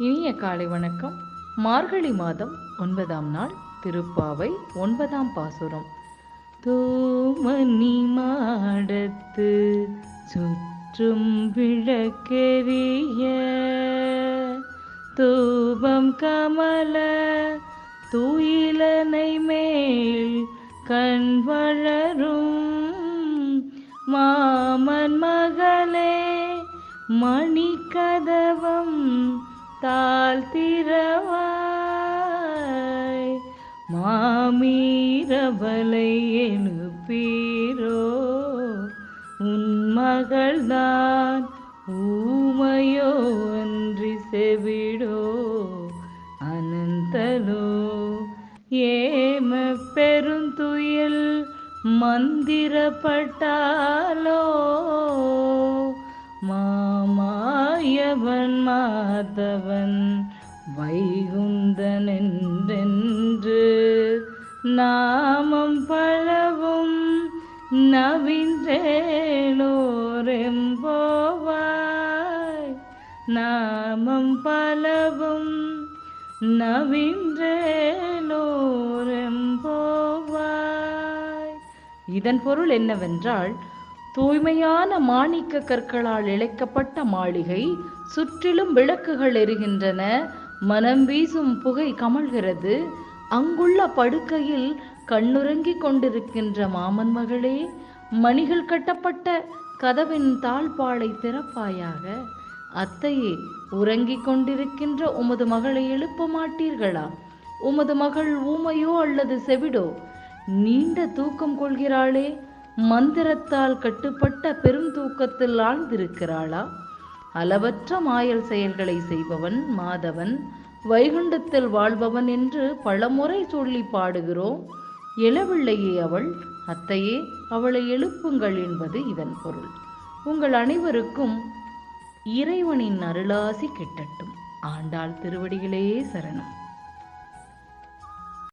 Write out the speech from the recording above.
இனிய காலை வணக்கம். மார்கழி மாதம் ஒன்பதாம் நாள் திருப்பாவை ஒன்பதாம் பாசுரம். தூமணி மாடத்து சுற்றும் விளக்கெரிய தூபம் கமல தூயிலனை மேல் கண் வளரும் மாமன் மகளே மணிக்கதவம் தாழ்த்திரவாய் மாமீரபலை எழுப்பீரோ உன் மகள்தான் ஊமையோ அன்றி செவிடோ. அனந்தலோ ஏம பெருந்துயில் மந்திரப்பட்டாலோ. மாமாயவன் மாதவன் வைகுந்தன் என்றென்று நாமம் பழவும் நவின்றேலோரெம்போவாய் நாமம் பலவும் நவின்றேலோரெம்போவாய் இதன் பொருள் என்னவென்றால் தூய்மையான மாணிக்க கற்களால் இழைக்கப்பட்ட மாளிகை சுற்றிலும் விளக்குகள் எரிகின்றன. மனம் வீசும் புகை கமழ்கிறது. அங்குள்ள படுக்கையில் கண்ணுறங்கிக் கொண்டிருக்கின்ற மாமன் மகளே மணிகள் கட்டப்பட்ட கதவின் தாழ்பாலை திறப்பாயாக. அத்தையே உறங்கிக் கொண்டிருக்கின்ற உமது மகளை எழுப்ப மாட்டீர்களா? உமது மகள் ஊமையோ அல்லது செவிடோ? நீண்ட தூக்கம் கொள்கிறாளே மந்திரத்தால் கட்டுப்பட்ட பெரும் தூக்கத்தில் ஆழ்ந்திருக்கிறாளா? அளவற்ற மாயல் செயல்களை செய்பவன் மாதவன் வைகுண்டத்தில் வாழ்பவன் என்று பலமுறை சொல்லி பாடுகிறோம். எழவில்லையே அவள். அத்தையே அவளை எழுப்புங்கள் என்பது இதன் பொருள். உங்கள் அனைவருக்கும் இறைவனின் அருளாசி கிட்டட்டும். ஆண்டாள் திருவடிகளே சரணம்.